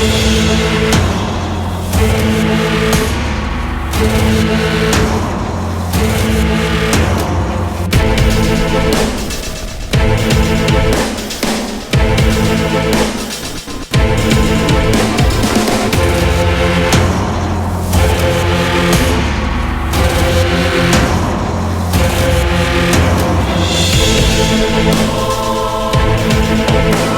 We'll be right.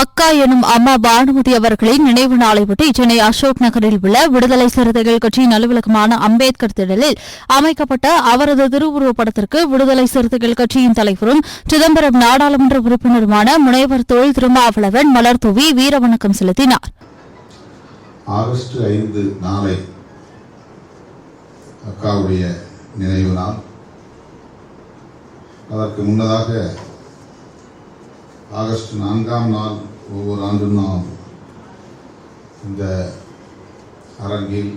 அக்கா எனும் அம்மா பானுமதி அவர்களின் நினைவு நாளையொட்டி சென்னை அசோக் நகரில் உள்ள விடுதலை சிறுத்தைகள் கட்சியின் அலுவலகமான அம்பேத்கர் திடலில் அமைக்கப்பட்ட அவரது திருவுருவப்படத்திற்கு விடுதலை சிறுத்தைகள் கட்சியின் தலைவரும் சிதம்பரம் நாடாளுமன்ற உறுப்பினருமான முனைவர் தொழில் திருமாவளவன் மலர் தூவி வீரவணக்கம் செலுத்தினார். ஆகஸ்ட் ஐந்து நாளை அக்காவுடைய நினைவு நாள். அதற்கு முன்னதாக ஆகஸ்ட் நான்காம் நாள் ஒவ்வொரு ஆண்டும் நாம் இந்த அரங்கில்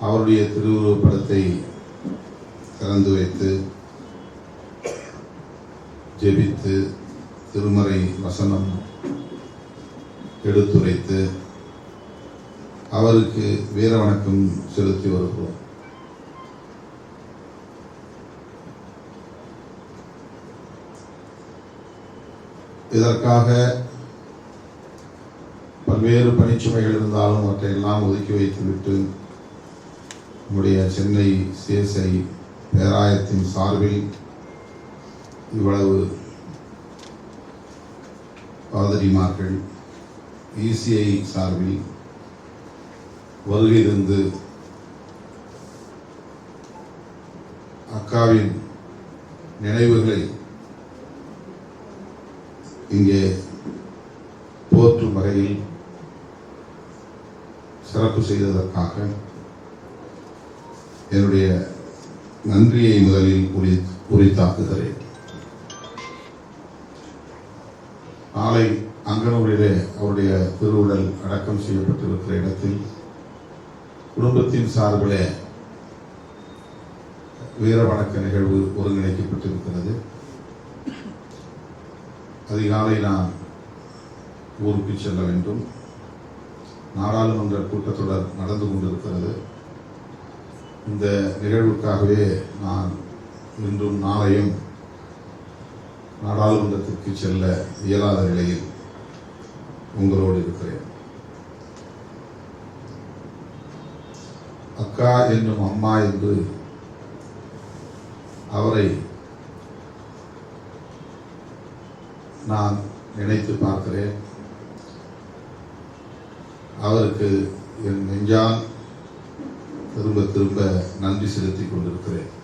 அவருடைய திருவுருவப் படத்தை திறந்து வைத்து ஜெபித்து திருமறை வசனம் எடுத்துரைத்து அவருக்கு வீர வணக்கம் செலுத்தி வருகிறோம். இதற்காக பல்வேறு பணிச்சுமைகள் இருந்தாலும் அவற்றையெல்லாம் ஒதுக்கி வைத்துவிட்டு நம்முடைய சென்னை சிஎஸ்ஐ பேராயத்தின் சார்பில் இவ்வளவு பாதிரிமார்கள் இசிஐ சார்பில் வருகை அக்காவின் நினைவுகளை இங்கே போற்றும் வகையில் சிறப்பு செய்ததற்காக என்னுடைய நன்றியை முதலில் உரி உரித்தாக்குகிறேன். நாளை அங்கனூரிலே அவருடைய திருவுடல் அடக்கம் செய்யப்பட்டிருக்கிற இடத்தில் குடும்பத்தின் சார்பிலே வீர வணக்க நிகழ்வு ஒருங்கிணைக்கப்பட்டிருக்கிறது. அதிகாலை நான் ஊருக்கு செல்ல வேண்டும். நாடாளுமன்ற கூட்டத்தொடர் நடந்து கொண்டிருக்கிறது. இந்த நிகழ்வுக்காகவே நான் இன்றும் நாளையும் நாடாளுமன்றத்திற்கு செல்ல இயலாத நிலையில் உங்களோடு இருக்கிறேன். அக்கா என்னும் அம்மா என்று அவரை நான் நினைத்து பார்க்கிறேன். அவருக்கு என் நெஞ்சால் திரும்ப திரும்ப நன்றி செலுத்திக் கொண்டிருக்கிறேன்.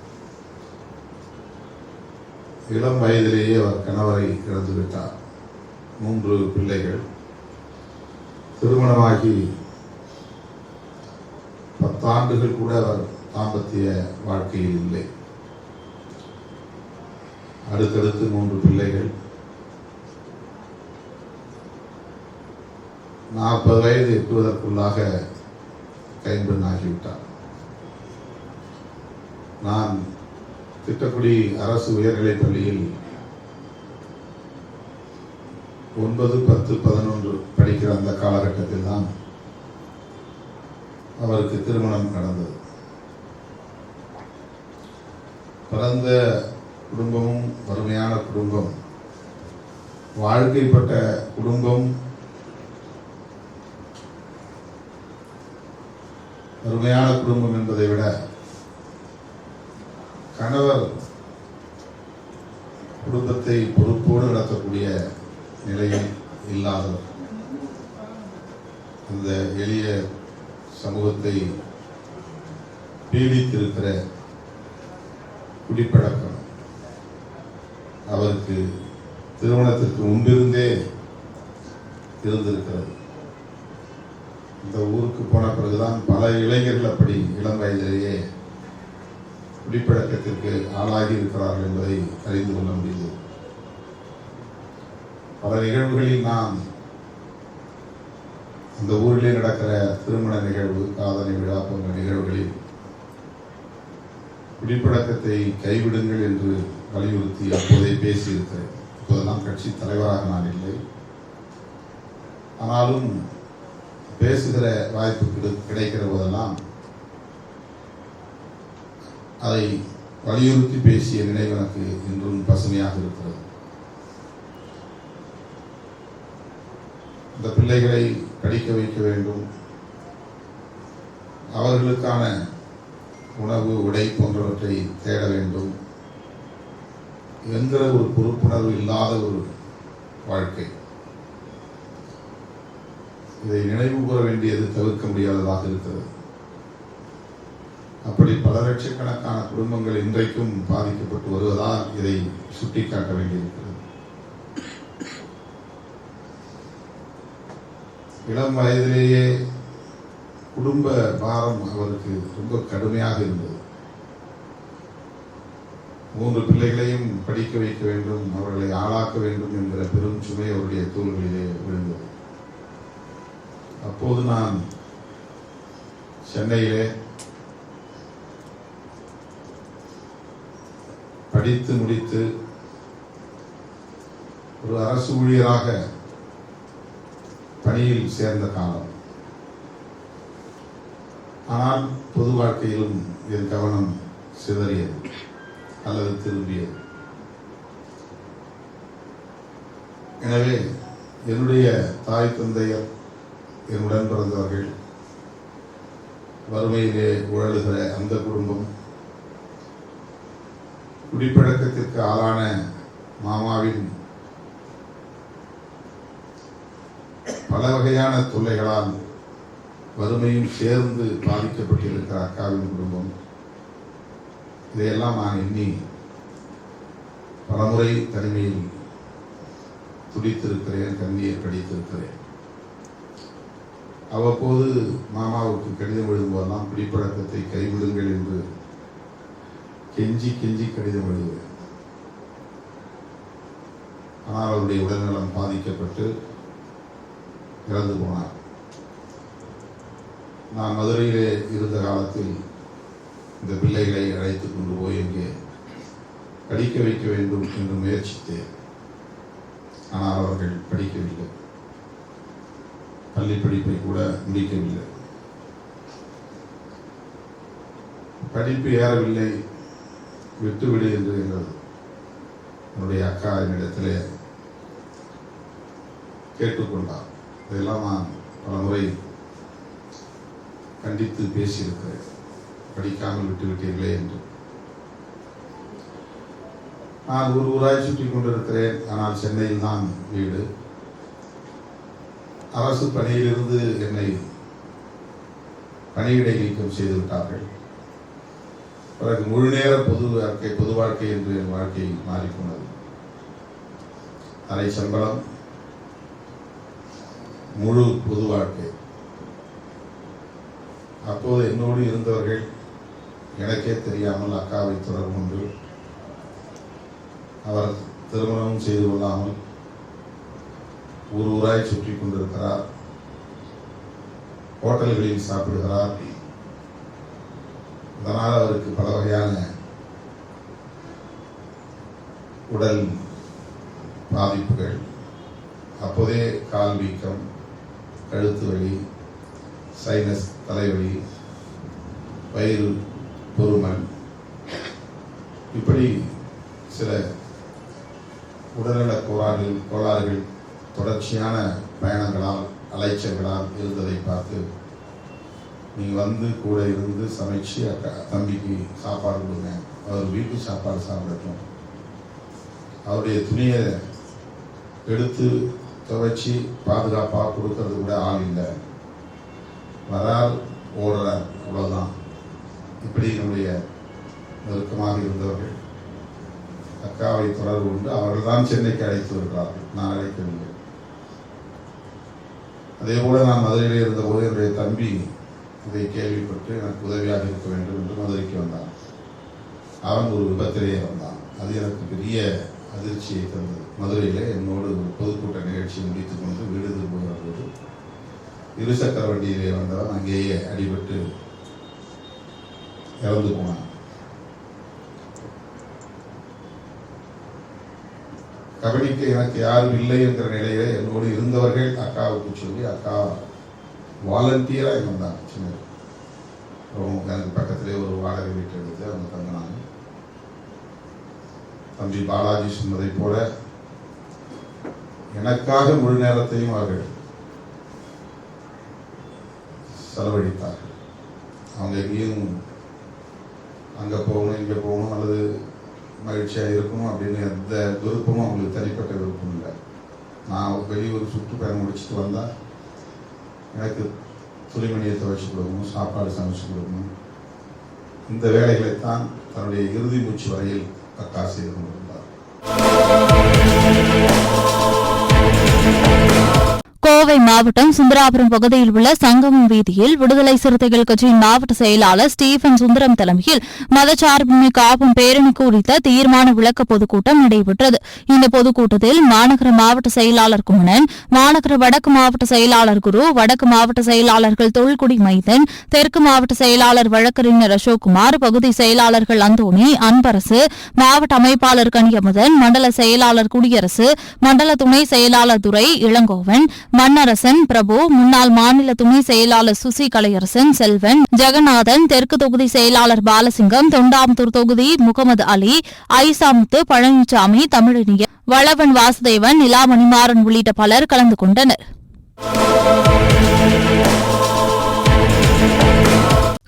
இளம் வயதிலேயே அவர் கணவரை இழந்து விட்டார். மூன்று பிள்ளைகள். திருமணமாகி பத்தாண்டுகள் கூட அவர் தாம்பத்திய வாழ்க்கையில் இல்லை. அடுத்தடுத்து மூன்று பிள்ளைகள். நாற்பது வயது எட்டுவதற்குள்ளாக கைம்பெண் ஆகிவிட்டார். நான் திட்டக்குடி அரசு உயர்நிலைப் பள்ளியில் ஒன்பது பத்து பதினொன்று படிக்கிற அந்த காலகட்டத்தில் தான் அவருக்கு திருமணம் நடந்தது. பிறந்த குடும்பமும் வறுமையான குடும்பம் வாழ்க்கைப்பட்ட குடும்பம் அருமையான குடும்பம் என்பதை விட கணவர் குடும்பத்தை பொறுப்போடு நடத்தக்கூடிய நிலையில் இல்லாதவர். இந்த எளிய சமூகத்தை பீடித்திருக்கிற குடிப்பழக்கம் அவருக்கு திருமணத்திற்கு முன்பிருந்தே இருந்திருக்கிறது. இந்த ஊருக்கு போன பிறகுதான் பல இளைஞர்கள் அப்படி இளம் வயதிலேயே குடிப்பழக்கத்திற்கு ஆளாகி இருக்கிறார்கள் என்பதை அறிந்து கொள்ள முடியுது பல நிகழ்வுகளில் நாம் அந்த ஊரிலே நடக்கிற திருமண நிகழ்வு காதணி விழா போன்ற நிகழ்வுகளில் குடிப்பழக்கத்தை கைவிடுங்கள் என்று வலியுறுத்தி அப்போதே பேசியிருக்கிறேன். இப்போதெல்லாம் கட்சி தலைவராக நான் இல்லை. ஆனாலும் பேசுகிற வாய்ப்பு கிடை- கிடைக்கிற போதெல்லாம் அதை வலியுறுத்தி பேசிய நினைவு எனக்கு இன்றும் பசுமையாக இருக்கிறது. இந்த பிள்ளைகளை படிக்க வைக்க வேண்டும். அவர்களுக்கான உணவு உடை போன்றவற்றை தேட வேண்டும். என்கிற ஒரு பொறுப்புணர்வு இல்லாத ஒரு வாழ்க்கை. இதை நினைவு கூற வேண்டியது தவிர்க்க முடியாததாக இருக்கிறது. அப்படி பல லட்சக்கணக்கான குடும்பங்கள் இன்றைக்கும் பாதிக்கப்பட்டு வருவதால் இதை சுட்டிக்காட்ட வேண்டியிருக்கிறது. இளம் வயதிலேயே குடும்ப பாரம் அவருக்கு ரொம்ப கடுமையாக இருந்தது. மூன்று பிள்ளைகளையும் படிக்க வைக்க வேண்டும் அவர்களை ஆளாக்க வேண்டும் என்கிற பெரும் சுமை அவருடைய தோள்களிலே விழுந்தது. அப்போது நான் சென்னையிலே படித்து முடித்து ஒரு அரசு ஊழியராக பணியில் சேர்ந்த காலம். ஆனால் பொது வாழ்க்கையிலும் என் கவனம் சிதறியது அல்லது திரும்பியது. எனவே என்னுடைய தாய் தந்தையர் என்னுடன் பிறந்தவர்கள் வறுமையிலே உழலுகிற அந்த குடும்பம் குடிப்பழக்கத்திற்கு ஆளான மாமாவின் பல வகையான தொல்லைகளால் வறுமையும் சேர்ந்து பாதிக்கப்பட்டிருக்கிற அக்காவின் குடும்பம். இதையெல்லாம் நான் எண்ணி பலமுறை தனிமையில் துடித்திருக்கிறேன் கண்ணீர் கடித்திருக்கிறேன். அவ்வப்போது மாமாவுக்கு கடிதம் எழுதும்போதெல்லாம் குடிப்பழக்கத்தை கைவிடுங்கள் என்று கெஞ்சி கெஞ்சி கடிதம் எழுதுவேன். ஆனால் அவருடைய உடல்நலம் பாதிக்கப்பட்டு இறந்து போனார். நான் மதுரையிலே இருந்த காலத்தில் இந்த பிள்ளைகளை அழைத்து கொண்டு போய் இங்கே படிக்க வைக்க வேண்டும் என்று முயற்சித்தேன். ஆனால் அவர்கள் படிக்கவில்லை. பள்ளி படிப்பை கூட முடிக்கவில்லை. படிப்பு ஏறவில்லை விட்டுவிடு என்று எங்கள் என்னுடைய அக்கா என்னிடத்திலே கேட்டுக்கொண்டார். இதெல்லாம் நான் பல முறை கண்டித்து பேசியிருக்கிறேன். படிக்காமல் விட்டுவிட்டீர்களே என்று. நான் ஒரு ஊராய் சுற்றி கொண்டிருக்கிறேன். ஆனால் சென்னையில் தான் வீடு. அரசு பணியிலிருந்து என்னை பணியிடை நீக்கம் செய்து விட்டார்கள். பிறகு முழு நேர பொது வாழ்க்கை பொது வாழ்க்கை என்று என் வாழ்க்கை மாறிப்போனது. அரை சம்பளம் முழு பொது வாழ்க்கை. அப்போது என்னோடு இருந்தவர்கள் எனக்கே தெரியாமல் அக்காவை தொடர்பு கொண்டு அவர் திருமணமும் செய்து கொள்ளாமல் ஊர் ஊராய் சுற்றி கொண்டிருக்கிறார். ஹோட்டல்களில் சாப்பிடுகிறார். அதனால் அவருக்கு பல வகையான உடல் பாதிப்புகள் அப்போதே கால் வீக்கம் கழுத்து வலி சைனஸ் தலைவலி வயிறு பொறுமல் இப்படி சில உடல்நல கோளாறுகள் கோளாறுகள் தொடர்ச்சியான பயணங்களால் அலைச்சல்களால் இருந்ததை பார்த்து நீ வந்து கூட இருந்து சமைச்சு அக்கா தம்பிக்கு சாப்பாடு கொடுங்க. அவர் வீட்டு சாப்பாடு சாப்பிடட்டும். அவருடைய துணியை எடுத்து துவைச்சி பாதுகாப்பாக கொடுக்கறது கூட ஆள் இல்லை. வரால் ஓடுறார். அவ்வளோதான் இப்படி என்னுடைய நெருக்கமாக இருந்தவர்கள் அக்காவை தொடர்பு கொண்டு அவர்கள்தான் சென்னைக்கு அழைத்து வருகிறார்கள். நான் அழைக்கவில்லை. அதே போல நான் மதுரையில் இருந்தபோது என்னுடைய தம்பி இதை கேள்விப்பட்டு எனக்கு உதவியாக இருக்க வேண்டும் என்று மதுரைக்கு வந்தான். அவன் ஒரு விபத்திலேயே வந்தான் அது எனக்கு பெரிய அதிர்ச்சியை தந்தது. மதுரையில் என்னோடு ஒரு பொதுக்கூட்ட நிகழ்ச்சி முடித்துக் கொண்டு வீடு திரும்புகிற போது இருசக்கர வண்டியிலே வந்தவன் அங்கேயே அடிபட்டு இறந்து போனான். கபடிக்கு எனக்கு யாரும் இல்லை என்கிற நிலையில என்னோடு இருந்தவர்கள் அக்காவுக்கு சொல்லி அக்கா வாலண்டியராக வந்தாங்க சின்ன எனக்கு பக்கத்திலே ஒரு வாடகை வீட்டை எடுத்து அவங்க தங்கினாங்க. தம்பி பாலாஜி சொன்னதை போல எனக்காக முழு நேரத்தையும் அவர்கள் செலவழித்தார்கள். அவங்க எங்கேயும் அங்கே போகணும் இங்கே போகணும் அல்லது மகிழ்ச்சியாக இருக்கணும் அப்படின்னு எந்த விருப்பமும் அவங்களுக்கு தனிப்பட்ட விருப்பம் இல்லை. நான் வெளியூர் சுற்றுப்பயணம் முடிச்சுட்டு வந்தால் எனக்கு துணிமணியை துவைச்சு கொடுக்கணும் சாப்பாடு சமைச்சு கொடுக்கணும். இந்த வேலைகளைத்தான் தன்னுடைய இறுதி மூச்சு வரையில் அக்கா செய்து கொண்டிருந்தார் கோவை மாவட்டம் சுந்தராபுரம் பகுதியில் உள்ள சங்கமம் வீதியில் விடுதலை சிறுத்தைகள் கட்சியின் மாவட்ட செயலாளர் ஸ்டீபன் சுந்தரம் தலைமையில் மதச்சார்பின்மை காப்பும் பேரணி குறித்த தீர்மான விளக்க பொதுக்கூட்டம் நடைபெற்றது. இந்த பொதுக்கூட்டத்தில் மாநகர மாவட்ட செயலாளர் குமணன் மாநகர வடக்கு மாவட்ட செயலாளர் குரு வடக்கு மாவட்ட செயலாளர்கள் தொல்குடி மைதன் தெற்கு மாவட்ட செயலாளர் வழக்கறிஞர் அசோக்குமார் பகுதி செயலாளர்கள் அந்தோணி அன்பரசு மாவட்ட அமைப்பாளர் கனியமுதன் மண்டல செயலாளர் குடியரசு மண்டல துணை செயலாளர் துரை இளங்கோவன் மன்னர் மன்னரசன் பிரபு முன்னாள் மாநில துணை செயலாளர் சுசி கலையரசன் செல்வன் ஜெகநாதன் தெற்கு தொகுதி செயலாளர் பாலசிங்கம் தொண்டாமுத்தூர் தொகுதி முகமது அலி ஐசாமுத்து பழனிசாமி தமிழினிய வளவன் வாசுதேவன் நிலா மணிமாறன் உள்ளிட்ட பலர் கலந்து கொண்டனர்.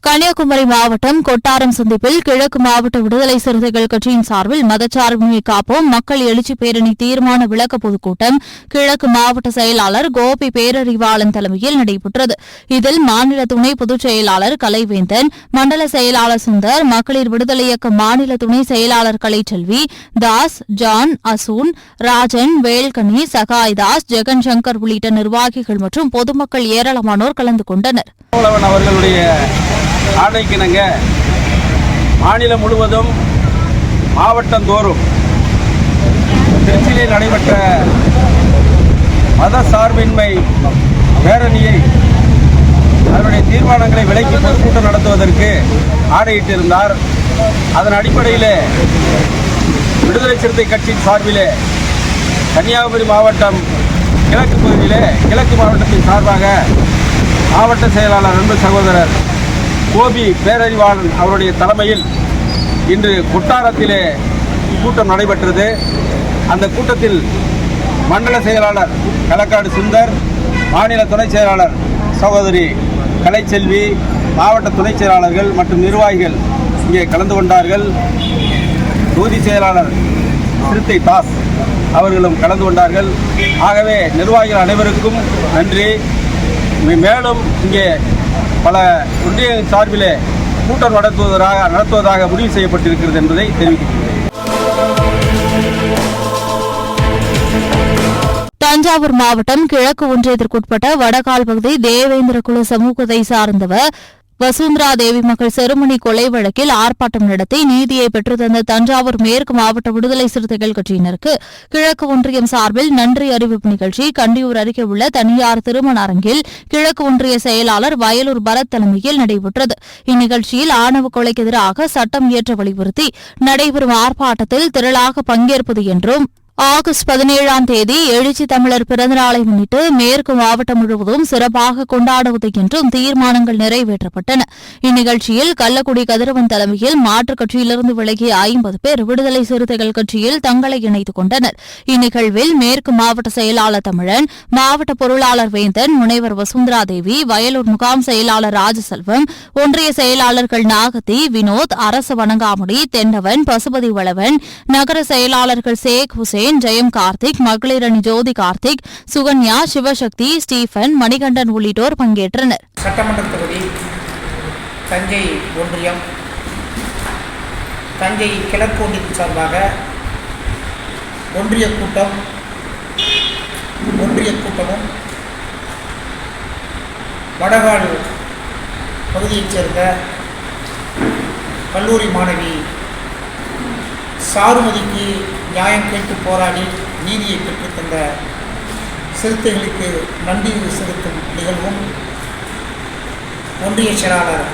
கன்னியாகுமரி மாவட்டம் கொட்டாரம் சந்திப்பில் கிழக்கு மாவட்ட விடுதலை சிறுத்தைகள் கட்சியின் சார்பில் மதச்சார்பின்மை காப்போம். மக்கள் எழுச்சி பேரணி தீர்மான விளக்க பொதுக்கூட்டம் கிழக்கு மாவட்ட செயலாளர் கோபி பேரறிவாளன் தலைமையில் நடைபெற்றது. இதில் மாநில துணை பொதுச் செயலாளர் கலைவேந்தன் மண்டல செயலாளர் சுந்தர் மகளிர் விடுதலை இயக்க மாநில துணை செயலாளர் கலைச்செல்வி தாஸ் ஜான் அசூன் ராஜன் வேல்கனி சகாய்தாஸ் ஜெகன் சங்கர் உள்ளிட்ட நிர்வாகிகள் மற்றும் பொதுமக்கள் ஏராளமானோர் கலந்து கொண்டனர். அவர்களுடைய ஆணைக்கிணங்க. மாநிலம் முழுவதும் மாவட்டந்தோறும் திருச்சியில் நடைபெற்ற மத சார்பின்மை பேரணியை அதனுடைய தீர்மானங்களை விலக்கி பொதுக்கூட்டம் நடத்துவதற்கு ஆணையிட்டிருந்தார். அதன் அடிப்படையிலே விடுதலை சிறுத்தை கட்சியின் சார்பிலே கன்னியாகுமரி மாவட்டம் கிழக்கு பகுதியிலே கிழக்கு மாவட்டத்தின் சார்பாக மாவட்ட செயலாளர் அன்பு சகோதரர் கோபி பேரறிவாளன் அவருடைய தலைமையில் இன்று கொட்டாரத்திலே கூட்டம் நடைபெற்றது. அந்த கூட்டத்தில் மண்டல செயலாளர் களக்காடு சுந்தர் மாநில துணை செயலாளர் சகோதரி கலைச்செல்வி மாவட்ட துணை செயலாளர்கள் மற்றும் நிர்வாகிகள் இங்கே கலந்து கொண்டார்கள். தொகுதி செயலாளர் சிறுத்தை தாஸ் அவர்களும் கலந்து கொண்டார்கள். ஆகவே நிர்வாகிகள் அனைவருக்கும் நன்றி. மேலும் இங்கே பல ஒன்றிய சார்பிலே கூட்டம் நடத்துவதாக நடத்துவதாக முடிவு செய்யப்பட்டிருக்கிறது என்பதை தெரிவிக்கின்றேன் தஞ்சாவூர் மாவட்டம் கிழக்கு ஒன்றியத்திற்குட்பட்ட வடகால் பகுதி தேவேந்திர குல சமூகத்தை சார்ந்தவர் வசுந்தரா தேவி மகள் செருமணி கொலை வழக்கில் ஆர்ப்பாட்டம் நடத்தி நீதியை பெற்றுத்தந்த தஞ்சாவூர் மேற்கு மாவட்ட விடுதலை சிறுத்தைகள் கட்சியினருக்கு கிழக்கு ஒன்றியம் சார்பில் நன்றி அறிவிப்பு நிகழ்ச்சி கண்டியூர் அருகே உள்ள தனியார் திருமண அரங்கில் கிழக்கு ஒன்றிய செயலாளர் வயலூர் பரத் தலைமையில் நடைபெற்றது. இந்நிகழ்ச்சியில் ஆணவ கொலைக்கு எதிராக சட்டம் இயற்ற வலியுறுத்தி நடைபெறும் ஆர்ப்பாட்டத்தில் திரளாக பங்கேற்பது என்றும் ஆகஸ்ட் பதினேழாம் தேதி எழுச்சி தமிழர் பிறந்தநாளை முன்னிட்டு மேற்கு மாவட்டம் முழுவதும் சிறப்பாக கொண்டாடுவது என்றும் தீர்மானங்கள் நிறைவேற்றப்பட்டன. இந்நிகழ்ச்சியில் கள்ளக்குடி கதிரவன் தலைமையில் மாற்றுக் கட்சியிலிருந்து விலகிய ஐம்பது பேர் விடுதலை சிறுத்தைகள் கட்சியில் தங்களை இணைத்துக் கொண்டனர். இந்நிகழ்வில் மேற்கு மாவட்ட செயலாளர் தமிழன் மாவட்ட பொருளாளர் வேந்தன் முனைவர் வசுந்தரா தேவி வயலூர் முகாம் செயலாளர் ராஜசெல்வம் ஒன்றிய செயலாளர்கள் நாகதி வினோத் அரசு வணங்காமுடி தென்னவன் பசுபதி வளவன் நகர செயலாளர்கள் சேக் ஹுசேன் விஜயன் ஜெயம் கார்த்திக் மகளிர் அணி ஜோதி கார்த்திக் சுகன்யா சிவசக்தி ஸ்டீபன் மணிகண்டன் உள்ளிட்டோர் பங்கேற்றனர். சட்டமன்ற தொகுதி தஞ்சை ஒன்றியம் தஞ்சை கிழக்கு ஒன்றியம் சார்பாக ஒன்றிய கூட்டம் ஒன்றிய கூட்டமும் வடகால் பகுதியைச் சேர்ந்த கல்லூரி மாணவி சாருமதிக்கு நியாயம் கேட்டு போராடி நீதியை பெற்றுத்தந்த சிறுத்தைகளுக்கு நன்றி செலுத்தும் நிகழ்வும் ஒன்றிய செயலாளர்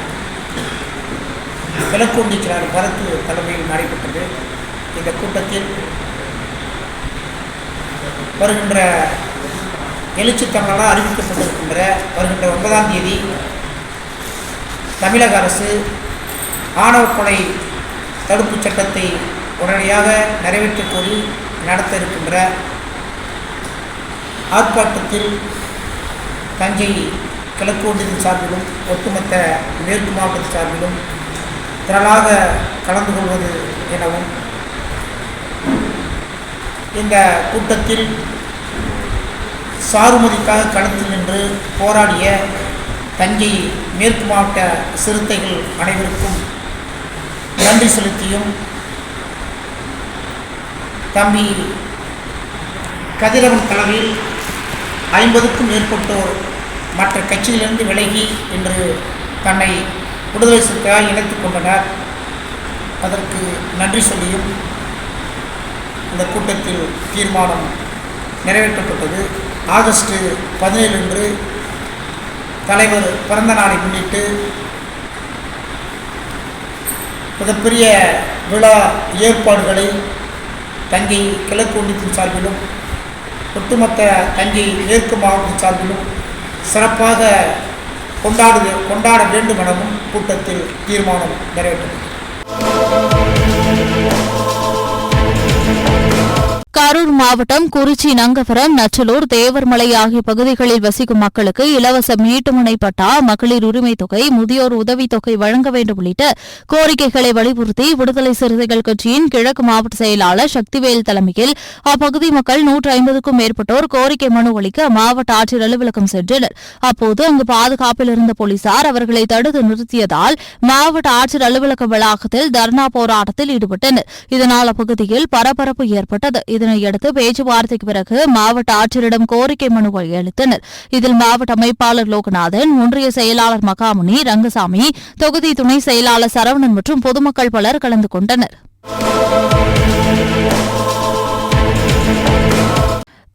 கிழக்கு ஒன்றிய செயலாளர் பரத்து தலைமையில் நடைபெற்றது. இந்த கூட்டத்தில் வருகின்ற எழுச்சி தமிழால் அறிவிக்கப்பட்டிருக்கின்ற வருகின்ற ஒன்பதாம் தேதி தமிழக அரசு ஆணவ கொலை தடுப்புச் சட்டத்தை உடனடியாக நிறைவேற்றக் கோரி நடத்த இருக்கின்ற ஆர்ப்பாட்டத்தில் தஞ்சை கிழக்கு ஒன்றியத்தின் சார்பிலும் ஒட்டுமொத்த மேற்கு மாவட்டத்தின் சார்பிலும் திரளாக கலந்து கொள்வது எனவும் இந்த கூட்டத்தில் சாருமதிக்காக கலந்து நின்று போராடிய தஞ்சை மேற்கு மாவட்ட சிறுத்தைகள் அனைவருக்கும் நன்றி செலுத்தியும் தம்பி கதிரவன் தலைமையில் ஐம்பதுக்கும் மேற்பட்டோர் மற்ற கட்சியிலிருந்து விலகி இன்று தன்னை விடுதலை சிறுத்தையாக இணைத்துக் கொண்டனர். அதற்கு நன்றி சொல்லியும் இந்த கூட்டத்தில் தீர்மானம் நிறைவேற்றப்பட்டது. ஆகஸ்ட் பதினேழு அன்று தலைவர் பிறந்த நாளை முன்னிட்டு மிகப்பெரிய விழா ஏற்பாடுகளை தஞ்சை கிழக்கு ஒன்றியத்தின் சார்பிலும் ஒட்டுமொத்த தஞ்சை மேற்கு மாவட்டத்தின் சார்பிலும் சிறப்பாக கொண்டாடு கொண்டாட வேண்டும் எனவும் கூட்டத்தில் தீர்மானம் நிறைவேற்றப்பட்டது. கரூர் மாவட்டம் குறிச்சி நங்கபுரம் நச்சலூர் தேவர்மலை ஆகிய பகுதிகளில் வசிக்கும் மக்களுக்கு இலவச மீட்டுமனை பட்டா மகளிர் உரிமைத் தொகை முதியோர் உதவித் தொகை வழங்க வேண்டும் உள்ளிட்ட கோரிக்கைகளை வலியுறுத்தி விடுதலை சிறுத்தைகள் கட்சியின் கிழக்கு மாவட்ட செயலாளர் சக்திவேல் தலைமையில் அப்பகுதி மக்கள் நூற்று ஐம்பதுக்கும் மேற்பட்டோர் கோரிக்கை மனு அளிக்க மாவட்ட ஆட்சியர் அலுவலகம் சென்றனர். அப்போது அங்கு பாதுகாப்பில் இருந்த போலீசார் அவர்களை தடுத்து நிறுத்தியதால் மாவட்ட ஆட்சியர் அலுவலக வளாகத்தில் தர்ணா போராட்டத்தில் ஈடுபட்டனர். இதனால் அப்பகுதியில் பரபரப்பு ஏற்பட்டது. இதனையடுத்து பேச்சுவார்த்தைக்கு பிறகு மாவட்ட ஆட்சியரிடம் கோரிக்கை மனு அளித்தனர். இதில் மாவட்ட அமைப்பாளர் லோகநாதன் ஒன்றிய செயலாளர் மகாமுனி ரங்கசாமி தொகுதி துணை செயலாளர் சரவணன் மற்றும் பொதுமக்கள் பலர் கலந்து கொண்டனர்.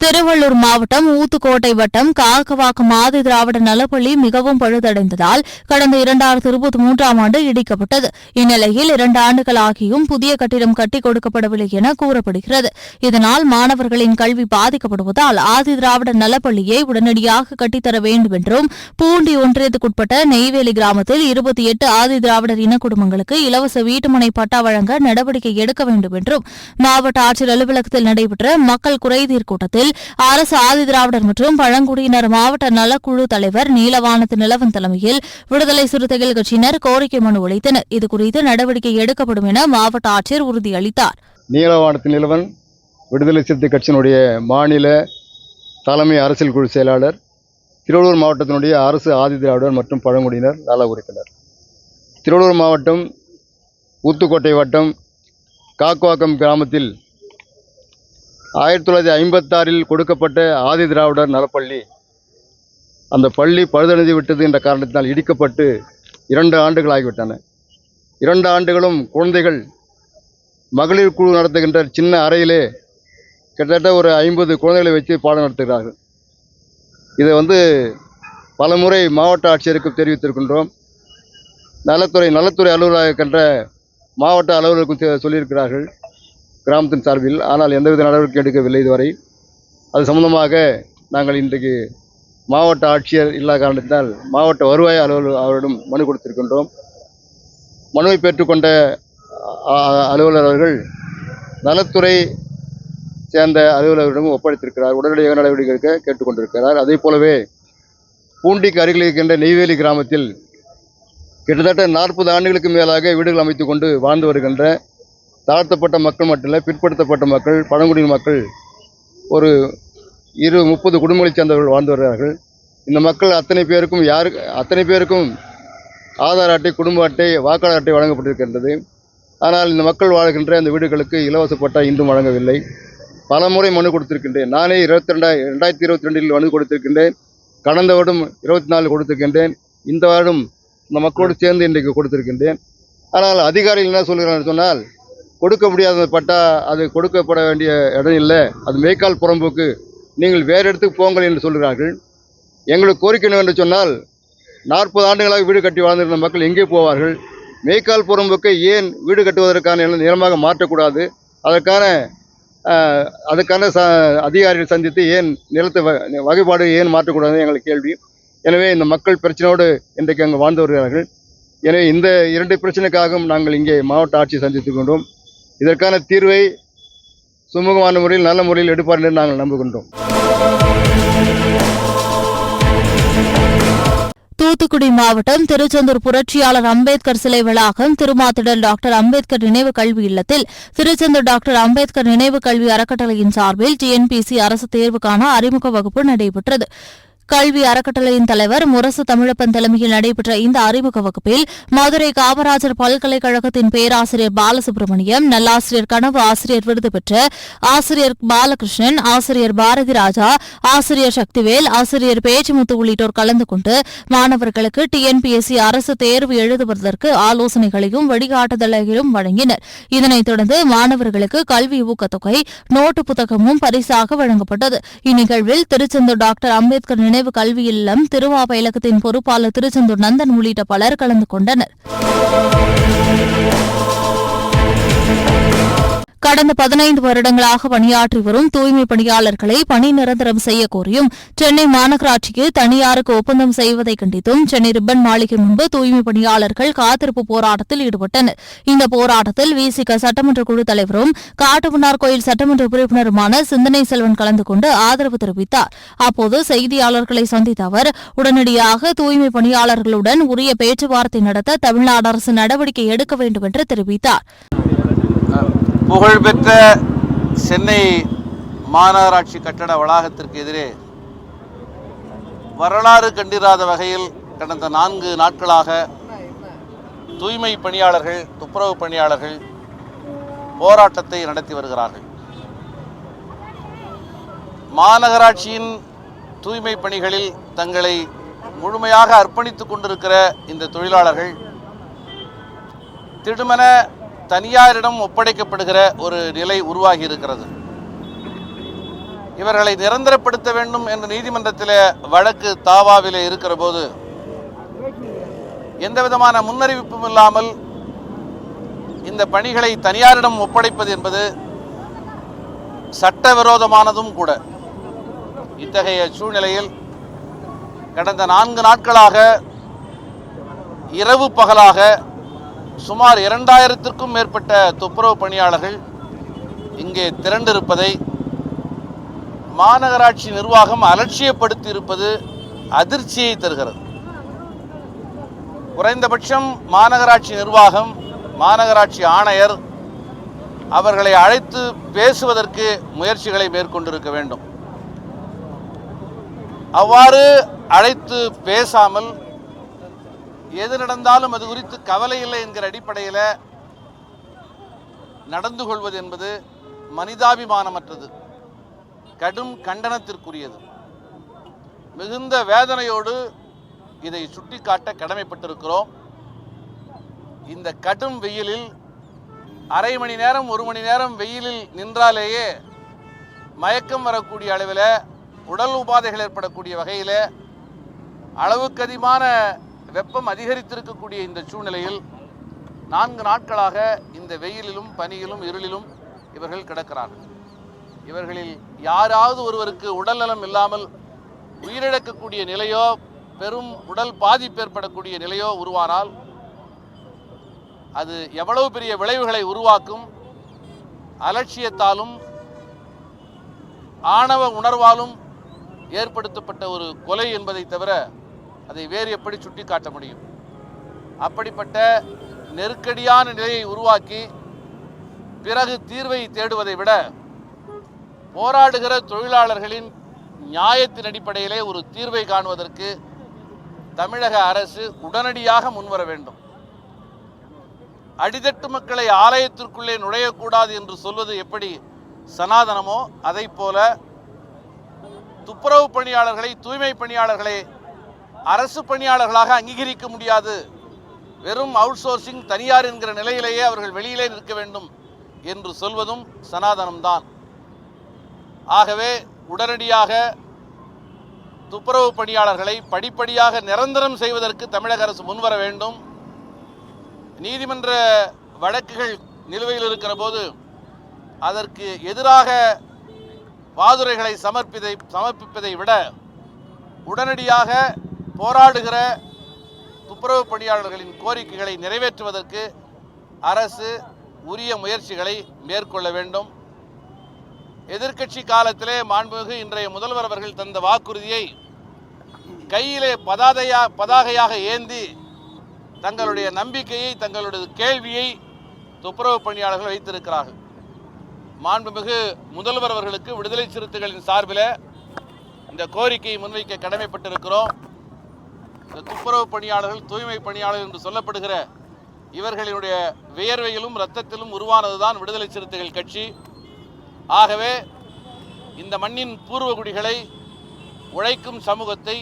திருவள்ளூர் மாவட்டம் ஊத்துக்கோட்டை வட்டம் காக்கவாக்கம் ஆதி திராவிட நலப்பள்ளி மிகவும் பழுதடைந்ததால் கடந்த இரண்டாயிரத்து இருபத்தி மூன்றாம் ஆண்டு இடிக்கப்பட்டது. இந்நிலையில் இரண்டு ஆண்டுகள் ஆகியும் புதிய கட்டிடம் கட்டிக் கொடுக்கப்படவில்லை என கூறப்படுகிறது. இதனால் மாணவர்களின் கல்வி பாதிக்கப்படுவதால் ஆதி திராவிட நலப்பள்ளியை உடனடியாக கட்டித்தர வேண்டும் என்றும் பூண்டி ஒன்றியத்துக்குட்பட்ட நெய்வேலி கிராமத்தில் இருபத்தி எட்டு ஆதி திராவிடர் இன குடும்பங்களுக்கு இலவச வீட்டுமனை பட்டா வழங்க நடவடிக்கை எடுக்க வேண்டும் என்றும் மாவட்ட ஆட்சியர் அலுவலகத்தில் நடைபெற்ற மக்கள் குறைதீர் கூட்டத்தில் அரசு ஆதி திராவிடர் மற்றும் பழங்குடியினர் மாவட்ட நலக்குழு தலைவர் நீலவானத்து நிலவன் தலைமையில் விடுதலை சிறுத்தைகள் கட்சியினர் கோரிக்கை மனு அளித்தனர். இதுகுறித்து நடவடிக்கை எடுக்கப்படும் என மாவட்ட ஆட்சியர் உறுதியளித்தார். நீலவானத்து நிலவன் விடுதலை சிறுத்தை கட்சியினுடைய மாநில தலைமை அரசியல் குழு செயலாளர் திருவள்ளூர் மாவட்டத்தினுடைய அரசு ஆதி திராவிடர் மற்றும் பழங்குடியினர் நல உறுப்பினர். திருவள்ளூர் மாவட்டம் ஊத்துக்கோட்டை வட்டம் காக்குவாக்கம் கிராமத்தில் ஆயிரத்தி தொள்ளாயிரத்தி ஐம்பத்தாறில் கொடுக்கப்பட்ட ஆதி திராவிடர் நலப்பள்ளி. அந்த பள்ளி பழுதடைந்து விட்டது என்ற காரணத்தினால் இடிக்கப்பட்டு இரண்டு ஆண்டுகள் ஆகிவிட்டன. இரண்டு ஆண்டுகளும் குழந்தைகள் மகளிர் குழு நடத்துகின்ற சின்ன அறையிலே கிட்டத்தட்ட ஒரு ஐம்பது குழந்தைகளை வச்சு பாடம் நடத்துகிறார்கள். இதை வந்து பலமுறை மாவட்ட ஆட்சியருக்கு தெரிவித்திருக்கின்றோம். நலத்துறை நலத்துறை அலுவலராக இருக்கின்ற மாவட்ட அலுவலருக்கும் சொல்லியிருக்கிறார்கள். கிராமத்தின் சார்பில் ஆனால் எந்தவித நடவடிக்கை எடுக்கவில்லை இதுவரை. அது சம்பந்தமாக நாங்கள் இன்றைக்கு மாவட்ட ஆட்சியர் இல்லாத காரணத்தினால் மாவட்ட வருவாய் அலுவலர் அவரிடம் மனு கொடுத்திருக்கின்றோம். மனுவை பெற்றுக்கொண்ட அலுவலர் அவர்கள் நலத்துறை சேர்ந்த அலுவலரிடம் ஒப்படைத்திருக்கிறார். உடனடியாக நடவடிக்கை எடுக்க கேட்டுக்கொண்டிருக்கிறார் அதே போலவே பூண்டிக்கு அருகில் இருக்கின்ற நெய்வேலி கிராமத்தில் கிட்டத்தட்ட நாற்பது ஆண்டுகளுக்கு மேலாக வீடுகள் அமைத்து கொண்டு வாழ்ந்து வருகின்ற தாழ்த்தப்பட்ட மக்கள் மட்டும் இல்லை பிற்படுத்தப்பட்ட மக்கள் பழங்குடியின மக்கள் ஒரு இரு முப்பது குடும்பங்களைச் சேர்ந்தவர்கள் வாழ்ந்து வருகிறார்கள். இந்த மக்கள் அத்தனை பேருக்கும் யாருக்கு அத்தனை பேருக்கும் ஆதார் அட்டை குடும்ப அட்டை வாக்காளர் அட்டை வழங்கப்பட்டிருக்கின்றது. ஆனால் இந்த மக்கள் வாழ்கின்ற அந்த வீடுகளுக்கு இலவச பட்டா இன்றும் வழங்கவில்லை. பல முறை மனு கொடுத்திருக்கின்றேன். நானே இருபத்தி ரெண்டாய் ரெண்டாயிரத்தி இருபத்தி ரெண்டில் மனு கொடுத்திருக்கின்றேன். கடந்த வருடம் இருபத்தி நாலு கொடுத்திருக்கின்றேன். இந்த வருடம் இந்த மக்களோடு சேர்ந்து இன்றைக்கு கொடுத்திருக்கின்றேன். ஆனால் அதிகாரிகள் என்ன சொல்கிறார்கள் சொன்னால் கொடுக்க முடியாத பட்டா அது கொடுக்கப்பட வேண்டிய இடம் இல்லை. அது மேய்க்கால் புறம்போக்கு. நீங்கள் வேறு இடத்துக்கு போங்கள் என்று சொல்கிறார்கள். எங்களுக்கு கோரிக்கை என்று சொன்னால் நாற்பது ஆண்டுகளாக வீடு கட்டி வாழ்ந்திருந்த மக்கள் எங்கே போவார்கள்? மேய்க்கால் புறம்போக்கை ஏன் வீடு கட்டுவதற்கான நிலமாக மாற்றக்கூடாது? அதற்கான அதுக்கான ச அதிகாரிகள் சந்தித்து ஏன் நிலத்தை வ- வகைப்பாடு ஏன் மாற்றக்கூடாது? எங்களுக்கு கேள்வி. எனவே இந்த மக்கள் பிரச்சனையோடு இன்றைக்கு அங்கு வாழ்ந்து வருகிறார்கள். எனவே இந்த இரண்டு பிரச்சனைக்காகவும் நாங்கள் இங்கே மாவட்ட ஆட்சியை சந்தித்துக் கொண்டோம். இதற்கான தீர்வை சுமூகமான முறையில் நல்ல முறையில் எடுப்பார் என்று நாங்கள் நம்புகின்றோம். தூத்துக்குடி மாவட்டம் திருச்செந்தூர் புரட்சியாளர் அம்பேத்கர் சிலை வளாகம் திருமாத்திடல் டாக்டர் அம்பேத்கர் நினைவு கல்வி இல்லத்தில் திருச்செந்தூர் டாக்டர் அம்பேத்கர் நினைவு கல்வி அறக்கட்டளையின் சார்பில் டிஎன்பிசி அரசு தேர்வுக்கான அறிமுக வகுப்பு நடைபெற்றது. கல்வி அறக்கட்டளையின் தலைவர் முரசு தமிழப்பன் தலைமையில் நடைபெற்ற இந்த அறிமுக வகுப்பில் மதுரை காமராஜர் பல்கலைக்கழகத்தின் பேராசிரியர் பாலசுப்ரமணியம் நல்லாசிரியர் கனவு ஆசிரியர் விருது பெற்ற ஆசிரியர் பாலகிருஷ்ணன் ஆசிரியர் பாரதி ராஜா ஆசிரியர் சக்திவேல் ஆசிரியர் பேச்சுமுத்து உள்ளிட்டோர் கலந்து கொண்டு மாணவர்களுக்கு டிஎன்பிஎஸ்சி அரசு தேர்வு எழுதுவதற்கு ஆலோசனைகளையும் வழிகாட்டுதலையும் வழங்கினர். இதனைத் தொடர்ந்து மாணவர்களுக்கு கல்வி ஊக்கத்தொகை நோட்டு புத்தகமும் பரிசாக வழங்கப்பட்டது. இந்நிகழ்வில் திருச்செந்தூர் டாக்டர் அம்பேத்கர் நினைவு கல்வி இல்லம் திருவாபயலகத்தின் பொறுப்பாளர் திருச்செந்தூர் நந்தன் உள்ளிட்ட பலர் கலந்து கொண்டனர். கடந்த பதினைந்து வருடங்களாக பணியாற்றி வரும் தூய்மை பணியாளர்களை பணி நிரந்தரம் செய்யக்கோரியும் சென்னை மாநகராட்சிக்கு தனியாருக்கு ஒப்பந்தம் செய்வதை கண்டித்தும் சென்னை ரிப்பன் மாளிகை முன்பு தூய்மை பணியாளர்கள் காத்திருப்பு போராட்டத்தில் ஈடுபட்டனர். இந்த போராட்டத்தில் விசிக சட்டமன்ற குழு தலைவரும் காட்டுமன்னார் கோயில் சட்டமன்ற உறுப்பினருமான சிந்தனை செல்வன் கலந்து கொண்டு ஆதரவு தெரிவித்தார். அப்போது செய்தியாளர்களை சந்தித்த அவர் உடனடியாக தூய்மை பணியாளர்களுடன் உரிய பேச்சுவார்த்தை நடத்த தமிழ்நாடு அரசு நடவடிக்கை எடுக்க வேண்டும் என்று தெரிவித்தார். புகழ்பெற்ற சென்னை மாநகராட்சி கட்டட வளாகத்திற்கு எதிரே வரலாறு கண்டிராத வகையில் கடந்த நான்கு நாட்களாக தூய்மை பணியாளர்கள் துப்புரவு பணியாளர்கள் போராட்டத்தை நடத்தி வருகிறார்கள். மாநகராட்சியின் தூய்மை பணிகளில் தங்களை முழுமையாக அர்ப்பணித்துக் கொண்டிருக்கிற இந்த தொழிலாளர்கள் திடுமென தனியாரிடம் ஒப்படைக்கப்படுகிற ஒரு நிலை உருவாகி இருக்கிறது. இவர்களை நிரந்தரப்படுத்த வேண்டும் என்ற நீதிமன்றத்தில் வழக்கு தாவாவிலே இருக்கிற போது எந்த விதமான முன்னறிவிப்பும் இல்லாமல் இந்த பணிகளை தனியாரிடம் ஒப்படைப்பது என்பது சட்டவிரோதமானதும் கூட. இத்தகைய சூழ்நிலையில் கடந்த நான்கு நாட்களாக இரவு பகலாக சுமார் இரண்டாயிரத்திற்கும் மேற்பட்ட துப்புரவு பணியாளர்கள் இங்கே திரண்டிருப்பதை மாநகராட்சி நிர்வாகம் அலட்சியப்படுத்தி இருப்பது அதிர்ச்சியை தருகிறது. குறைந்தபட்சம் மாநகராட்சி நிர்வாகம் மாநகராட்சி ஆணையர் அவர்களை அழைத்து பேசுவதற்கு முயற்சிகளை மேற்கொண்டிருக்க வேண்டும். அவ்வாறு அழைத்து பேசாமல் எது நடந்தாலும் அது குறித்து கவலை இல்லை என்கிற அடிப்படையில் நடந்து கொள்வது என்பது மனிதாபிமானமற்றது. கடும் கண்டனத்திற்குரியது. மிகுந்த வேதனையோடு இதை சுட்டிக்காட்ட கடமைப்பட்டிருக்கிறோம். இந்த கடும் வெயிலில் அரை மணி நேரம் ஒரு மணி நேரம் வெயிலில் நின்றாலேயே மயக்கம் வரக்கூடிய அளவில் உடல் உபாதைகள் ஏற்படக்கூடிய வகையில் அளவுக்கு அதிகமான வெப்பம் அதிகரித்திருக்கக்கூடிய இந்த சூழ்நிலையில் நான்கு நாட்களாக இந்த வெயிலிலும் பனியிலும் இருளிலும் இவர்கள் கிடக்கிறார்கள். இவர்களில் யாராவது ஒருவருக்கு உடல்நலம் இல்லாமல் உயிரிழக்கக்கூடிய நிலையோ பெரும் உடல் பாதிப்பு ஏற்படக்கூடிய நிலையோ உருவானால் அது எவ்வளவு பெரிய விளைவுகளை உருவாக்கும்? அலட்சியத்தாலும் ஆணவ உணர்வாலும் ஏற்படுத்தப்பட்ட ஒரு கொலை என்பதை தவிர அதை வேறு எப்படி சுட்டிக்காட்ட முடியும்? அப்படிப்பட்ட நெருக்கடியான நிலையை உருவாக்கி பிறகு தீர்வை தேடுவதை விட போராடுகிற தொழிலாளர்களின் நியாயத்தின் அடிப்படையிலே ஒரு தீர்வை காணுவதற்கு தமிழக அரசு உடனடியாக முன்வர வேண்டும். அடித்தட்டு மக்களை ஆலயத்திற்குள்ளே நுழையக்கூடாது என்று சொல்வது எப்படி சனாதனமோ அதை போல துப்புரவு பணியாளர்களை தூய்மை பணியாளர்களை அரசு பணியாளர்களாக அங்கீகரிக்க முடியாது. வெறும் அவுட் சோர்சிங் தனியார் என்கிற நிலையிலேயே அவர்கள் வெளியிலே நிற்க வேண்டும் என்று சொல்வதும் சனாதனம்தான். ஆகவே உடனடியாக துப்புரவு பணியாளர்களை படிப்படியாக நிரந்தரம் செய்வதற்கு தமிழக அரசு முன்வர வேண்டும். நீதிமன்ற வழக்குகள் நிலுவையில் இருக்கிற போது அதற்கு எதிராக வாதுரைகளை சமர்ப்பிதை சமர்ப்பிப்பதை விட உடனடியாக போராடுகிற துப்புரவு பணியாளர்களின் கோரிக்கைகளை நிறைவேற்றுவதற்கு அரசு உரிய முயற்சிகளை மேற்கொள்ள வேண்டும். எதிர்க்கட்சி காலத்திலே மாண்புமிகு இன்றைய முதல்வர் அவர்கள் தந்த வாக்குறுதியை கையிலே பதாதையா பதாகையாக ஏந்தி தங்களுடைய நம்பிக்கையை தங்களுடைய கேள்வியை துப்புரவு பணியாளர்கள் வைத்திருக்கிறார்கள். மாண்புமிகு முதல்வர் அவர்களுக்கு விடுதலை சிறுத்தைகளின் சார்பில் இந்த கோரிக்கையை முன்வைக்க கடமைப்பட்டிருக்கிறோம். துப்புரவு பணியாளர்கள் தூய்மை பணியாளர்கள் என்று சொல்லப்படுகிற இவர்களினுடைய வியர்வையிலும் இரத்தத்திலும் உருவானதுதான் விடுதலை சிறுத்தைகள் கட்சி. ஆகவே இந்த மண்ணின் பூர்வகுடிகளை உழைக்கும் சமூகத்தை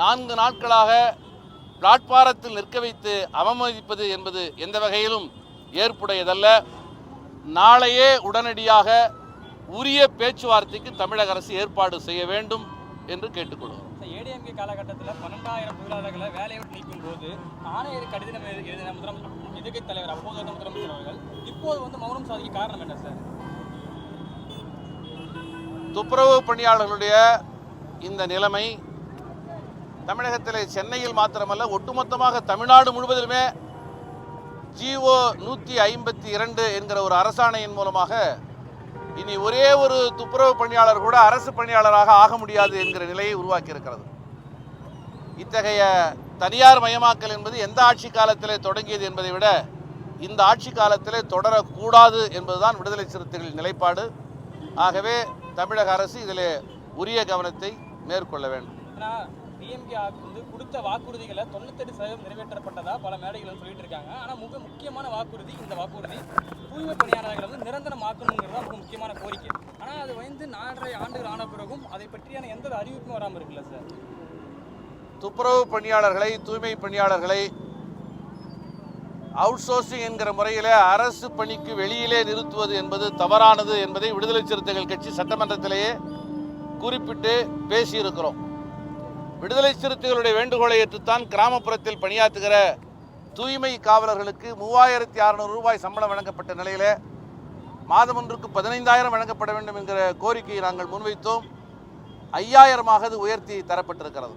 நான்கு நாட்களாக பிளாட்பாரத்தில் நிற்க வைத்து அவமதிப்பது என்பது எந்த வகையிலும் ஏற்புடையதல்ல. நாளையே உடனடியாக உரிய பேச்சுவார்த்தைக்கு தமிழக அரசு ஏற்பாடு செய்ய வேண்டும் என்று கேட்டுக்கொள்கிறோம். ஏடிஎம்கே காலகட்டத்தில் பன்னெண்டாயிரம் தொழிலாளர்களை வேலையை விட்டு நீக்கும் போது ஆணையர் கடிதம் எழுதின முதலமைச்சர் எதிர்க்கை தலைவர் அப்போது இருந்த முதலமைச்சர் அவர்கள் இப்போது வந்து மௌனம் சாதிக்க காரணம் என்ன சார்? துப்புரவு பணியாளர்களுடைய இந்த நிலைமை தமிழகத்தில் சென்னையில் மாத்திரமல்ல ஒட்டுமொத்தமாக தமிழ்நாடு முழுவதிலுமே ஜிஓ நூற்றி ஐம்பத்தி இரண்டு என்கிற ஒரு அரசாணையின் மூலமாக இனி ஒரே ஒரு துப்புரவு பணியாளர் கூட அரசு பணியாளராக ஆக முடியாது என்கிற நிலையை உருவாக்கி இருக்கிறது இத்தகைய தனியார் மயமாக்கல் என்பது எந்த ஆட்சி காலத்திலே தொடங்கியது என்பதை விட இந்த ஆட்சி காலத்திலே தொடரக்கூடாது என்பதுதான் விடுதலை சிறுத்தைகளின் நிலைப்பாடு. ஆகவே தமிழக அரசு இதிலே உரிய கவனத்தை மேற்கொள்ள வேண்டும். டிஎம்கே வந்து கொடுத்த வாக்குறுதிகளை தொண்ணூத்தெட்டு சதவீதம் நிறைவேற்றப்பட்டதா பல மேடைகள் சொல்லிட்டு இருக்காங்க. ஆனால் மிக முக்கியமான வாக்குறுதி இந்த வாக்குறுதி தூய்மை பணியாளர்களை வந்து நிரந்தரம் ஆக்கணுங்கிறது மிக முக்கியமான கோரிக்கை. ஆனால் அது வந்து நாலரை ஆண்டுகள் ஆன பிறகும் அதை பற்றியான எந்த ஒரு அறிவிப்பும் வராமல் இருக்குல்ல சார்? துப்புரவு பணியாளர்களை தூய்மை பணியாளர்களை அவுட் சோர்சிங் என்கிற முறையிலே அரசு பணிக்கு வெளியிலே நிறுத்துவது என்பது தவறானது என்பதை விடுதலை சிறுத்தைகள் கட்சி சட்டமன்றத்திலேயே குறிப்பிட்டு பேசியிருக்கிறோம். விடுதலை சிறுத்தைகளுடைய வேண்டுகோளை ஏற்றுத்தான் கிராமப்புறத்தில் பணியாற்றுகிற தூய்மை காவலர்களுக்கு மூவாயிரத்தி அறநூறு ரூபாய் சம்பளம் வழங்கப்பட்ட நிலையில் மாதம் ஒன்றுக்கு பதினைந்தாயிரம் வழங்கப்பட வேண்டும் என்கிற கோரிக்கையை நாங்கள் முன்வைத்தோம். ஐயாயிரமாக அது உயர்த்தி தரப்பட்டிருக்கிறது.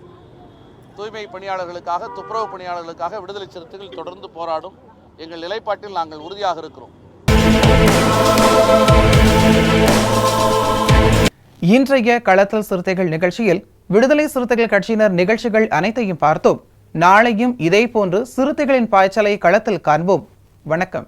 தூய்மை பணியாளர்களுக்காக துப்புரவு பணியாளர்களுக்காக விடுதலை சிறுத்தைகள் தொடர்ந்து போராடும் எங்கள் நிலைப்பாட்டில் நாங்கள் உறுதியாக இருக்கிறோம். இன்றைய களத்தல் சிறுத்தைகள் நிகழ்ச்சியில் விடுதலை சிறுத்தைகள் கட்சியினர் நிகழ்ச்சிகள் அனைத்தையும் பார்த்தோம். நாளையும் இதேபோன்று சிறுத்தைகளின் பாய்ச்சலை களத்தில் காண்போம். வணக்கம்.